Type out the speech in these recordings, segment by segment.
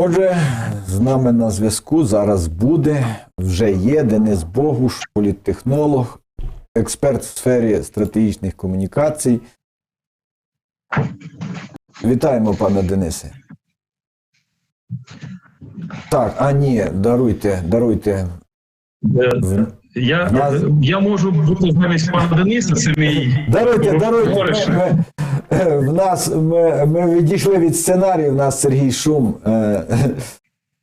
Отже, з нами на зв'язку зараз буде, вже є Денис Богуш, політтехнолог, експерт в сфері стратегічних комунікацій. Вітаємо, пане Денисе. Так, а ні, даруйте, даруйте. Я, я можу бути замість пана Дениса, це мій Даруйте, даруйте. Ми, ми, е, в нас, ми, ми відійшли від сценарію. В нас Сергій Шум е,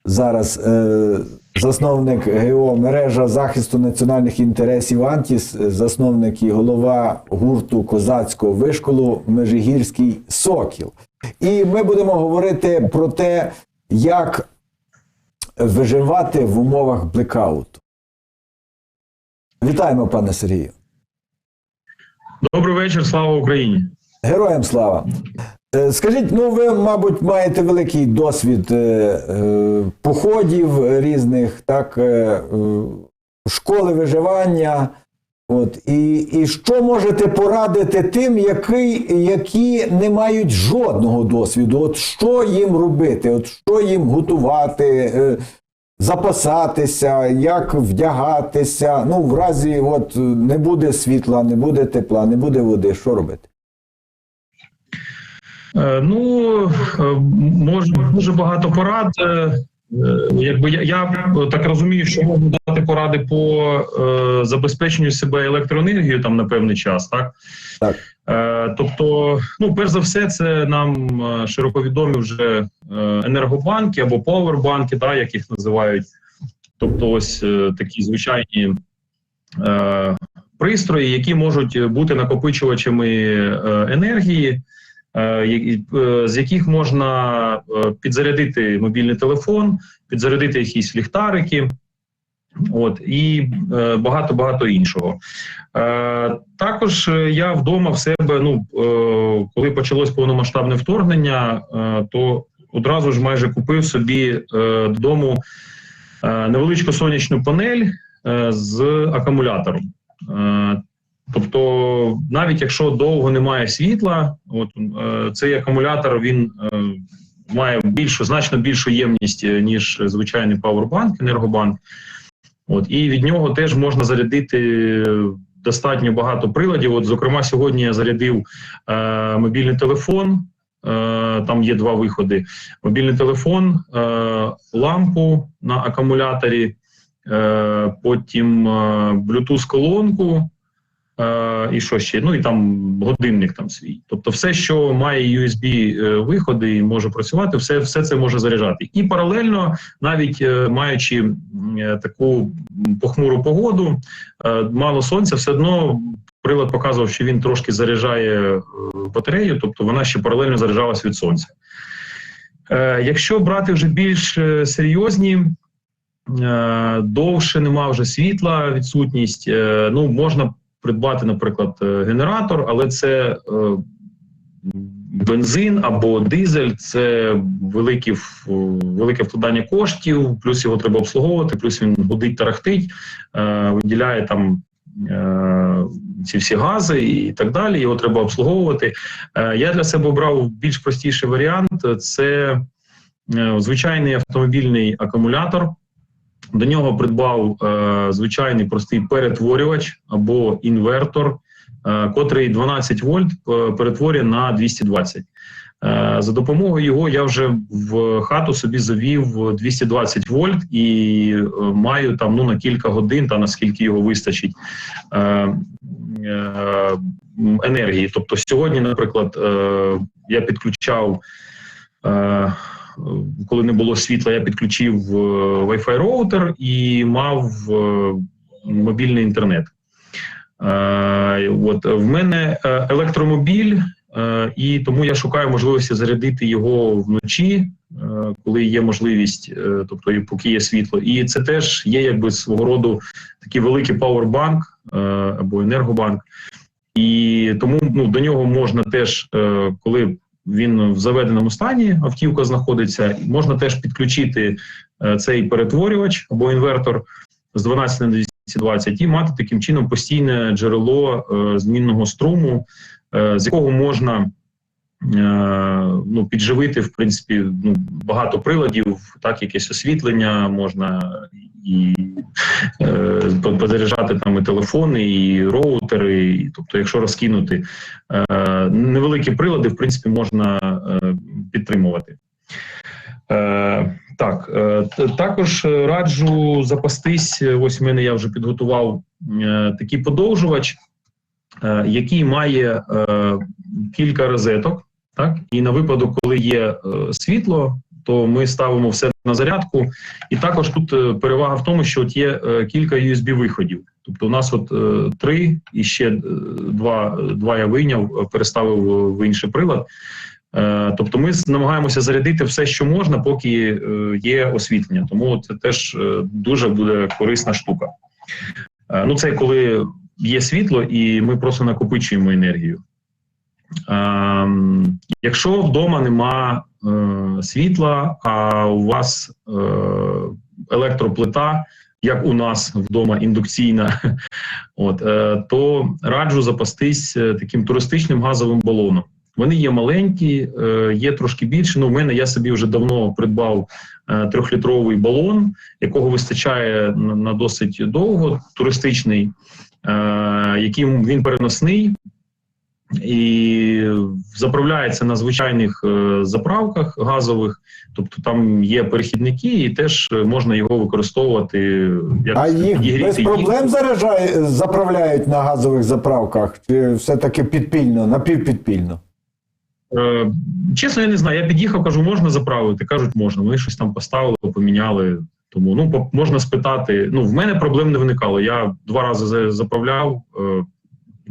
зараз е, засновник ГО мережа захисту національних інтересів Антіс, е, засновник і голова гурту козацького вишколу Межигірський Сокіл. І ми будемо говорити про те, як виживати в умовах блекауту. Вітаємо, пане Сергію. Добрий вечір, слава Україні. Героям слава. Е, Скажіть, ну ви, мабуть, маєте великий досвід е, е, походів різних, так, школи виживання. От, і, і що можете порадити тим, які, які не мають жодного досвіду? От що їм робити? От що їм готувати, запасатися, як вдягатися? Ну, в разі от, не буде світла, не буде тепла, не буде води. Що робити? Е, Ну е, може дуже багато порад. Е, Якби я, я так розумію, що можу дати поради по е, забезпеченню себе електроенергією там на певний час, так? Так. Е, тобто, ну, перш за все, це нам широко відомі вже енергобанки або повербанки, да, як їх називають. Тобто, ось е, такі звичайні е, пристрої, які можуть бути накопичувачами енергії, з яких можна е, підзарядити мобільний телефон, підзарядити якісь ліхтарики. От і е, багато багато іншого. Е, також е, я вдома в себе. Ну е, коли почалось повномасштабне вторгнення, е, то одразу ж майже купив собі е, додому е, невеличку сонячну панель е, з акумулятором. Е, Тобто, навіть якщо довго немає світла, от е, цей акумулятор він е, має більшу, значно більшу ємність е, ніж звичайний павербанк, енергобанк. От і від нього теж можна зарядити достатньо багато приладів. От, зокрема, сьогодні я зарядив е, мобільний телефон. Е, там є два виходи: мобільний телефон, е, лампу на акумуляторі, е, потім е, Bluetooth-колонку. Е, і що ще? Ну і там годинник там свій. Тобто, все, що має USB е, і може працювати, все, все це може заряджати. І паралельно, навіть е, маючи таку похмуру погоду, мало сонця, все одно прилад показував, що він трошки заряджає батарею, тобто вона ще паралельно заряджалась від сонця. Якщо брати вже більш серйозні. Довше нема вже світла, відсутність. Ну можна придбати, наприклад, е, генератор, але це е, бензин або дизель, це великі, велике вкладання коштів, плюс його треба обслуговувати, плюс він гудить тарахтить, е, виділяє там. Ці всі гази і так далі, його треба обслуговувати. Я для себе обрав більш простіший варіант: це звичайний автомобільний акумулятор. До нього придбав е, звичайний простий перетворювач або інвертор, е, котрий 12 вольт е, перетворює на 220. Е, за допомогою його я вже в хату собі завів 220 вольт і е, маю там ну на кілька годин, та наскільки його вистачить е, е, енергії. Тобто, сьогодні, наприклад, е, я підключав. Е, коли не було світла, я підключив е, Wi-Fi роутер і мав е, мобільний інтернет. Е, От в мене е, електромобіль, е, і тому я шукаю можливості зарядити його вночі, е, коли є можливість, е, тобто і поки є світло. І це теж є якби свого роду такий великий пауербанк е, або енергобанк. І тому ну, до нього можна теж, е, коли він в заведеному стані, автівка знаходиться, можна теж підключити е, цей перетворювач або інвертор з 12 на 220 і мати таким чином постійне джерело е, змінного струму, е, з якого можна ну, підживити, в принципі, ну, багато приладів, так, якесь освітлення можна і е, по- позаряджати там і телефони, і роутери. І, тобто, якщо розкинути е, невеликі прилади, в принципі, можна е, підтримувати. Е, так, е, також е, раджу запастись. е, Ось в мене я вже підготував е, такий подовжувач, е, який має е, кілька розеток. Так, і на випадок, коли є е, світло, то ми ставимо все на зарядку. І також тут е, перевага в тому, що от є е, кілька USB-виходів. Тобто, у нас от три і ще два, два я вийняв, переставив в інший прилад. Тобто ми намагаємося зарядити все, що можна, поки є освітлення. Тому це теж дуже буде корисна штука. Ну, це коли є світло, і ми просто накопичуємо енергію. Ем, Якщо вдома нема е, світла, а у вас е, електроплита, як у нас вдома індукційна, от, е, то раджу запастись таким туристичним газовим балоном. Вони є маленькі, є трошки більше. Ну, в мене я собі вже давно придбав трьохлітровий балон, якого вистачає на, досить довго, туристичний, який він переносний і заправляється на звичайних е, заправках газових, тобто там є перехідники, і теж е, можна його використовувати як А їх без проблем заражає, заправляють на газових заправках, чи все-таки підпільно, напівпідпільно? Е, Чесно, я не знаю. Я під'їхав, кажу, можна заправити. Кажуть, можна. Вони щось там поставили, поміняли. Тому ну можна спитати. Ну в мене проблем не виникало. Я два рази заправляв. Е,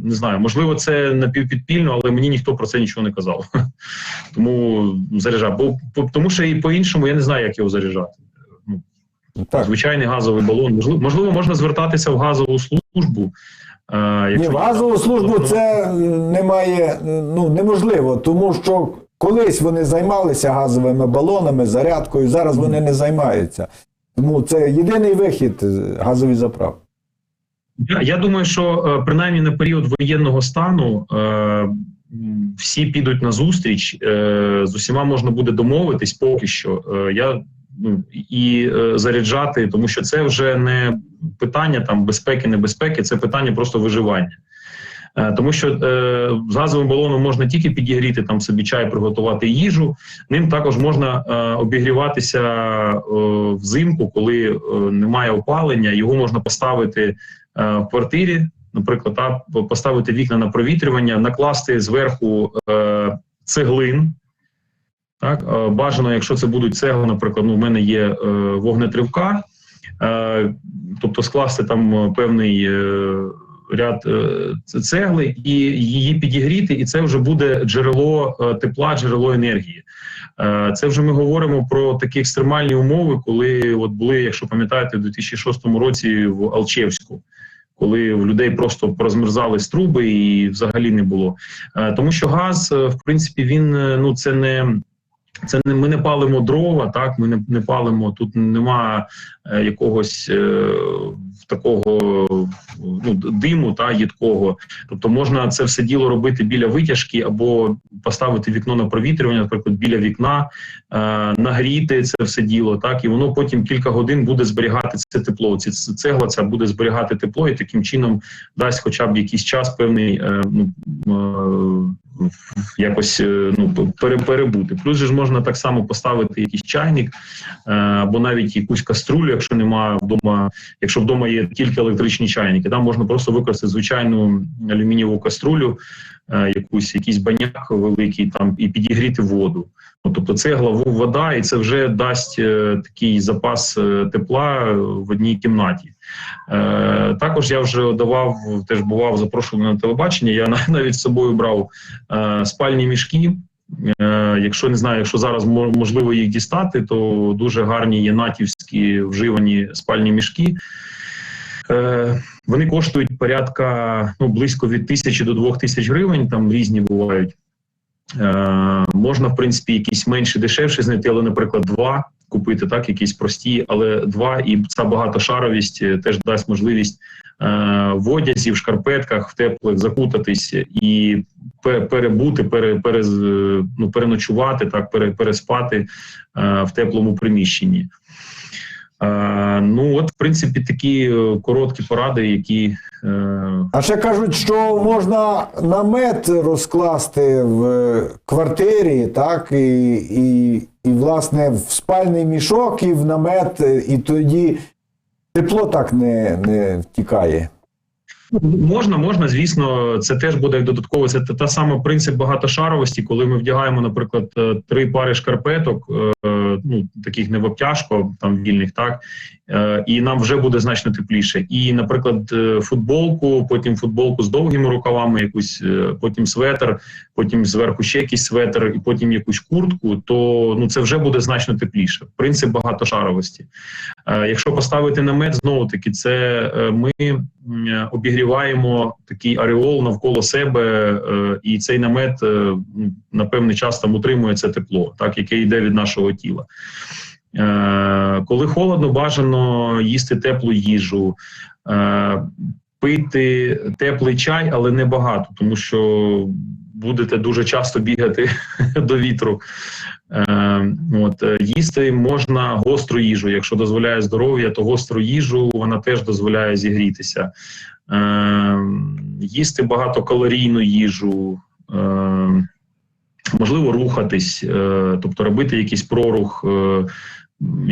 Не знаю, можливо, це напівпідпільно, але мені ніхто про це нічого не казав. Тому заряджав. Бо по- тому що і по-іншому я не знаю, як його заряджати. Ну, Так. Звичайний газовий балон. Можливо, можливо, можна звертатися в газову службу. Е, Ні, в газову службу це е, немає, ну неможливо, тому що колись вони займалися газовими балонами, зарядкою, зараз вони не займаються. Тому це єдиний вихід е, газові заправки. Я, я думаю, що е, принаймні на період воєнного стану е, всі підуть на зустріч, е, з усіма можна буде домовитись поки що. Е, я ну, і е, заряджати, тому що це вже не питання там безпеки, небезпеки, це питання просто виживання. Е, Тому що е, з газовим балоном можна тільки підігріти там собі чай, приготувати їжу. Ним також можна е, обігріватися е, взимку, коли е, немає опалення. Його можна поставити е, в квартирі, наприклад, та, поставити вікна на провітрювання, накласти зверху е, цеглин. Так, бажано, якщо це будуть цегли, наприклад, ну, в мене є е, вогнетривка, е, тобто скласти там певний е, ряд е, цегли і її підігріти, і це вже буде джерело е, тепла, джерело енергії. Е, Це вже ми говоримо про такі екстремальні умови, коли от були, якщо пам'ятаєте, в 2006 році в Алчевську. Коли в людей просто порозмерзались труби і взагалі не було, тому що газ, в принципі, він ну це не це не ми не палимо дрова, так ми не, не палимо. Тут нема е, якогось е, такого ну, диму та їдкого. Тобто можна це все діло робити біля витяжки або поставити вікно на провітрювання, наприклад, біля вікна, е, нагріти це все діло, так і воно потім кілька годин буде зберігати це тепло. Ці цегла ця буде зберігати тепло, і таким чином дасть хоча б якийсь час певний е, ну, е, якось е, ну перебути. Плюс же ж можна так само поставити якийсь чайник е, або навіть якусь каструлю, якщо немає вдома, якщо вдома є тільки електричні чайники, там можна просто використати звичайну алюмінієву каструлю, якусь якийсь баняк великий там і підігріти воду. Ну, Тобто цегла, в- вода, і це вже дасть е, такий запас е, тепла в одній кімнаті. Е, також я вже давав, теж бував запрошуваний на телебачення. Я навіть з собою брав е, спальні мішки. Е, якщо не знаю, якщо зараз можливо їх дістати, то дуже гарні є натівські вживані спальні мішки. Вони коштують порядка ну, близько від тисячі до двох тисяч гривень, там різні бувають. Е, можна, в принципі, якісь менші дешевші знайти, але, наприклад, два купити, так, якісь прості, але два, і ця багатошаровість е, теж дасть можливість е, в одязі, в шкарпетках, в теплих закутатись і перебути, пере, пере, ну, переночувати, так, пере, переспати е, в теплому приміщенні. Е, ну, от, в принципі, такі е, короткі поради, які е, А ще кажуть, що можна намет розкласти в квартирі, так, і, і, і власне в спальний мішок і в намет, і тоді тепло так не, не втікає. Можна, можна, звісно, це теж буде додатково. Це та, сама принцип багатошаровості, коли ми вдягаємо, наприклад, е, три пари шкарпеток, е, ну таких не в обтяжку, там вільних, так і нам вже буде значно тепліше. І, наприклад, е, футболку, потім футболку з довгими рукавами, якусь, е, потім светр, потім зверху ще якийсь светр, і потім якусь куртку, то ну це вже буде значно тепліше. Принцип багатошаровості. Е, Якщо поставити намет, знову таки, це е, ми обігріваємо такий ареол навколо себе, е, і цей намет е, на певний час там утримує це тепло, так яке йде від нашого тіла. Е, Коли холодно, бажано їсти теплу їжу, е, пити теплий чай, але не багато, тому що будете дуже часто бігати до вітру. Е, от, їсти можна гостру їжу. Якщо дозволяє здоров'я, то гостру їжу вона теж дозволяє зігрітися. Їсти багатокалорійну їжу, можливо, рухатись, тобто робити якийсь прорух,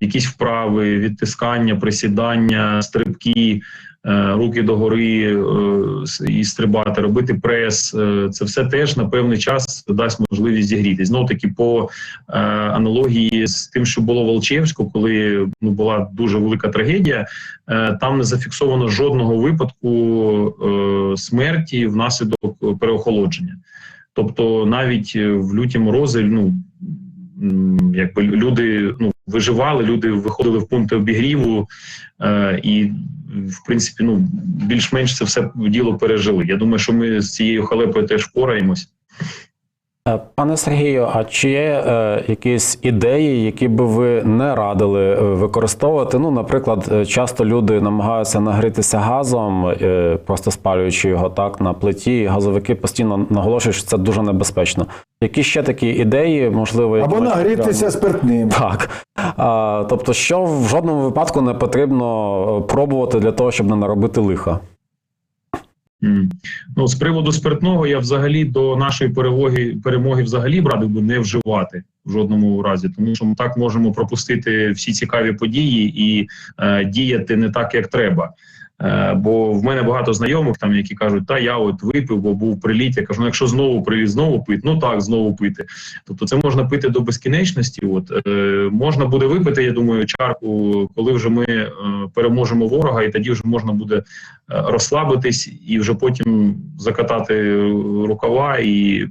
якісь вправи, відтискання, присідання, стрибки. е, Руки догори е, і стрибати, робити прес. е, Це все теж на певний час дасть можливість зігрітись. Знову таки, по аналогії з тим, що було в Волчевську, коли ну була дуже велика трагедія. Там не зафіксовано жодного випадку смерті внаслідок переохолодження. Тобто, навіть в люті морози, ну якби люди ну виживали, люди виходили в пункти обігріву, е, і в принципі, ну більш-менш це все діло пережили. Я думаю, що ми з цією халепою теж впораємось. Е, Пане Сергію, а чи є е, якісь ідеї, які би ви не радили е, використовувати? Ну, наприклад, е, часто люди намагаються нагрітися газом, е, просто спалюючи його так на плиті. Газовики постійно наголошують, що це дуже небезпечно. Які ще такі ідеї, можливо, Або нагрітися спиртним. так. А, тобто, що в жодному випадку не потрібно е, пробувати для того, щоб не наробити лиха. Ну, з приводу спиртного, я взагалі до нашої перемоги перемоги взагалі б радив би не вживати в жодному разі, тому що ми так можемо пропустити всі цікаві події і е, діяти не так, як треба. Е, бо в мене багато знайомих, там які кажуть, та я от випив, бо був приліт. Я кажу, ну якщо знову приліт, знову пити, ну так, знову пити. Тобто це можна пити до безкінечності. От е, можна буде випити, я думаю, чарку, коли вже ми е, переможемо ворога, і тоді вже можна буде розслабитись і вже потім закатати рукава і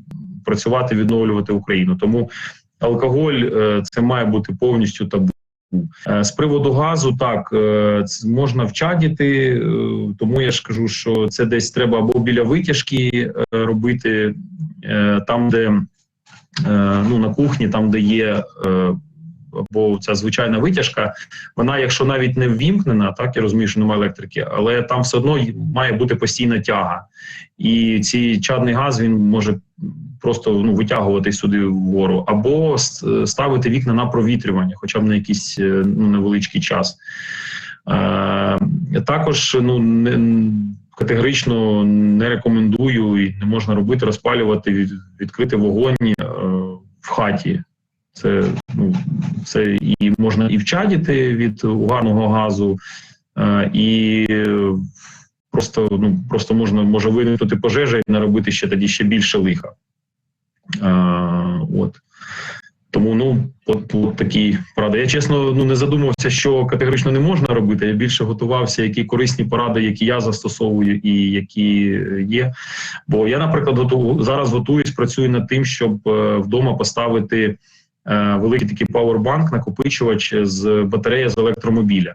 працювати, відновлювати Україну. Тому алкоголь це має бути повністю табу. Е, З приводу газу, так е, можна вчадіти, е, тому я ж кажу, що це десь треба або біля витяжки робити, там, де ну на кухні, там де є. Або ця звичайна витяжка, вона, якщо навіть не ввімкнена, так я розумію, що немає електрики, але там все одно має бути постійна тяга, і цей чадний газ він може просто ну витягувати сюди вгору, або ставити вікна на провітрювання, хоча б на якийсь е, ну, невеличкий час. Е, також ну не категорично не рекомендую і не можна робити розпалювати від, відкрити вогонь е, в хаті. Це ну це і можна і вчадіти від угарного газу, е, і просто ну просто можна може виникнути пожежа і наробити ще тоді ще більше лиха. От. Тому ну от, от такі поради. Я чесно ну не задумався, що категорично не можна робити. Я більше готувався, які корисні поради, які я застосовую і які є. Бо я, наприклад, готу, зараз готуюсь, працюю над тим, щоб е, вдома поставити е, великий такий пауербанк, накопичувач з батареї з електромобіля.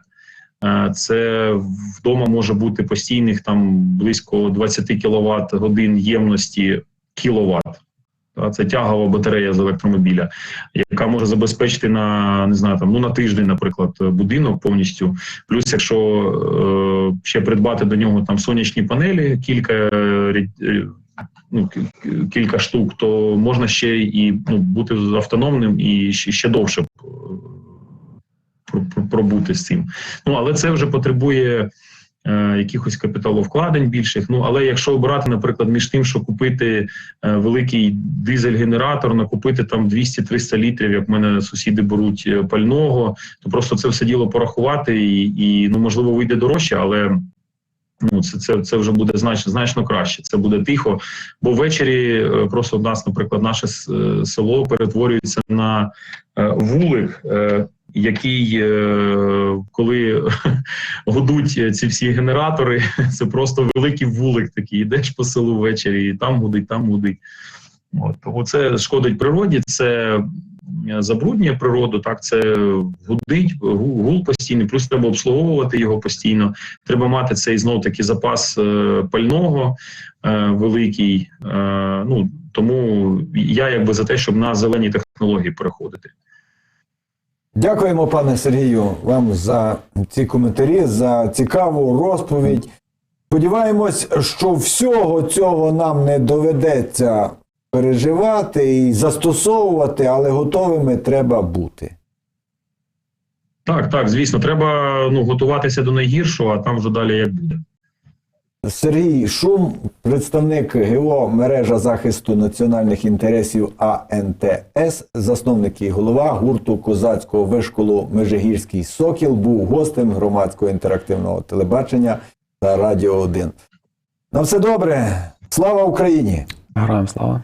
Е, Це вдома може бути постійних там близько 20 кВт годин ємності кіловат. Це тягова батарея з електромобіля, яка може забезпечити на не знаю там ну на тиждень, наприклад, будинок повністю. Плюс, якщо е, ще придбати до нього там сонячні панелі, кілька е, е, ну, кілька штук, то можна ще і ну, бути автономним і ще, довше е, про- про- пробути з цим. Ну але це вже потребує якихось капіталовкладень більших. Ну але якщо обирати, наприклад, між тим, що купити е, великий дизель-генератор, накупити там 200-300 літрів, як в мене сусіди беруть е, пального, то просто це все діло порахувати, і, і ну можливо вийде дорожче, але. Ну, це, це, це вже буде значно, значно краще. Це буде тихо. Бо ввечері е, просто в нас, наприклад, наше е, село перетворюється на е, вулик, е, який, е, коли гудуть ці всі генератори, це просто великий вулик такий. Йдеш по селу ввечері, і там гудить, там гудить. От, це шкодить природі, це забруднює природу, так це гудить, гул постійний, плюс треба обслуговувати його постійно. Треба мати цей знов таки запас е, пального е, великий. Ну тому я якби за те, щоб на зелені технології переходити. Дякуємо, пане Сергію, вам за ці коментарі, за цікаву розповідь. Сподіваємось, що всього цього нам не доведеться переживати і застосовувати, але готовими треба бути. Так, так, звісно, треба ну готуватися до найгіршого, а там вже далі як буде. Сергій Шум, представник ГО мережа захисту національних інтересів АНТС, засновник і голова гурту козацького вишколу Межигірський Сокіл, був гостем громадського інтерактивного телебачення та Радіо 1. На все добре. Слава Україні! Героям слава.